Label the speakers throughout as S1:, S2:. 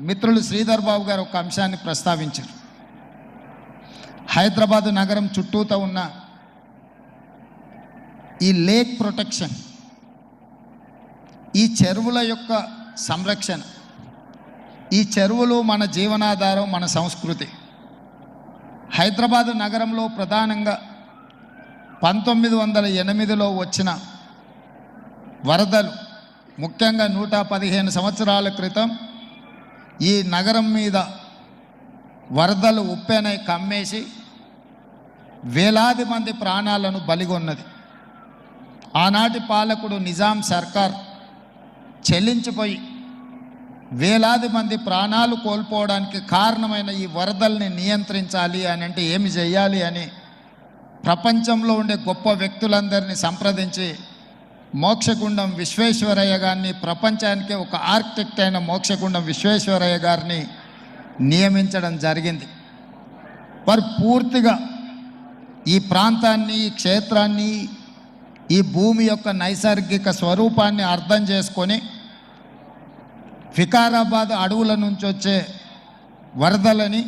S1: మిత్రులు శ్రీధర్ బాబు గారు ఒక అంశాన్ని ప్రస్తావించారు. హైదరాబాద్ నగరం చుట్టూతో ఉన్న ఈ లేక్ ప్రొటెక్షన్ ఈ చెరువుల యొక్క సంరక్షణ ఈ చెరువులు మన జీవనాధారం మన సంస్కృతి. హైదరాబాద్ నగరంలో ప్రధానంగా పంతొమ్మిది వందల ఎనిమిదిలో వచ్చిన వరదలు ముఖ్యంగా నూట పదిహేను సంవత్సరాల క్రితం ఈ నగరం మీద వరదలు ఉప్పెనై కమ్మేసి వేలాది మంది ప్రాణాలను బలిగొన్నది. ఆనాటి పాలకుడు నిజాం సర్కార్ చెల్లించిపోయి వేలాది మంది ప్రాణాలు కోల్పోవడానికి కారణమైన ఈ వరదల్ని నియంత్రించాలి అని అంటే ఏమి చేయాలి అని ప్రపంచంలో ఉండే గొప్ప వ్యక్తులందరినీ సంప్రదించి మోక్షగుండం విశ్వేశ్వరయ్య గారిని ప్రపంచానికి ఒక ఆర్కిటెక్ట్ అయిన మోక్షగుండం విశ్వేశ్వరయ్య గారిని నియమించడం జరిగింది. వారు పూర్తిగా ఈ ప్రాంతాన్ని ఈ క్షేత్రాన్ని ఈ భూమి యొక్క నైసర్గిక స్వరూపాన్ని అర్థం చేసుకొని వికారాబాద్ అడవుల నుంచి వచ్చే వరదలని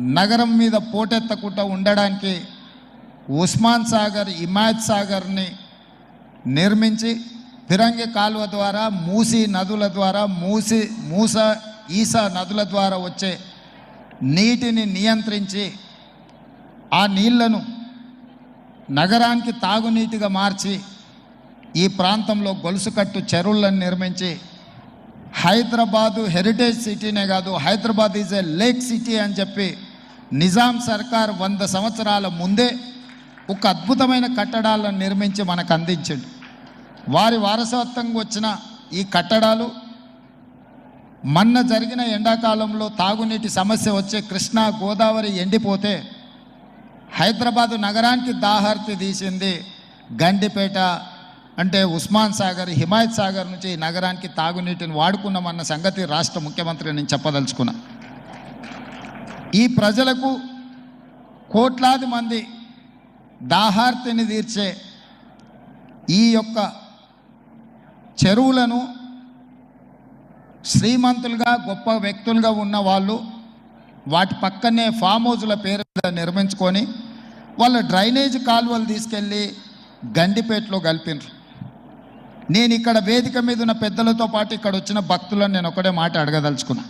S1: నగరం మీద పోటెత్తకుండా ఉండడానికి ఉస్మాన్ సాగర్ ఇమాజ్ సాగర్ని నిర్మించి ఫిరంగి కాలువ ద్వారా మూసి నదుల ద్వారా మూసి మూస ఈస నదుల ద్వారా వచ్చే నీటిని నియంత్రించి ఆ నీళ్ళను నగరానికి తాగునీటిగా మార్చి ఈ ప్రాంతంలో గొలుసుకట్టు చెరువులను నిర్మించి హైదరాబాదు హెరిటేజ్ సిటీనే కాదు Hyderabad is a lake city అని చెప్పి నిజాం సర్కార్ వంద సంవత్సరాల ముందే ఒక అద్భుతమైన కట్టడాలను నిర్మించి మనకు అందించండి. వారి వారసత్వంగా వచ్చిన ఈ కట్టడాలు మొన్న జరిగిన ఎండాకాలంలో తాగునీటి సమస్య వచ్చే కృష్ణా గోదావరి ఎండిపోతే హైదరాబాదు నగరానికి దాహార్తి తీసింది గండిపేట అంటే ఉస్మాన్ సాగర్ హిమాయత్ సాగర్ నుంచి ఈ నగరానికి తాగునీటిని వాడుకున్నామన్న సంగతి రాష్ట్ర ముఖ్యమంత్రి నేను చెప్పదలుచుకున్నా. ఈ ప్రజలకు కోట్లాది మంది దాహార్తిని తీర్చే ఈ యొక్క చెరువులను శ్రీమంతులుగా గొప్ప వ్యక్తులుగా ఉన్న వాళ్ళు వాటి పక్కనే ఫామ్ హౌజుల పేరు మీద నిర్మించుకొని వాళ్ళ డ్రైనేజ్ కాలువలు తీసుకెళ్ళి గండిపేటలో కలిపినారు. నేను ఇక్కడ వేదిక మీద ఉన్న పెద్దలతో పాటు ఇక్కడ వచ్చిన భక్తులను నేను ఒకటే మాట అడగదలుచుకున్నా.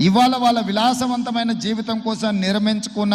S1: ఇవాళ వాళ్ళ విలాసవంతమైన జీవితం కోసం నిర్మించుకున్న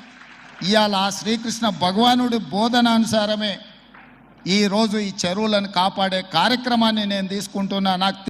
S1: ఇవాళ ఆ శ్రీకృష్ణ భగవానుడి బోధనానుసారమే ఈరోజు ఈ చెరువులను కాపాడే కార్యక్రమాన్ని నేను తీసుకుంటున్నా. నాకు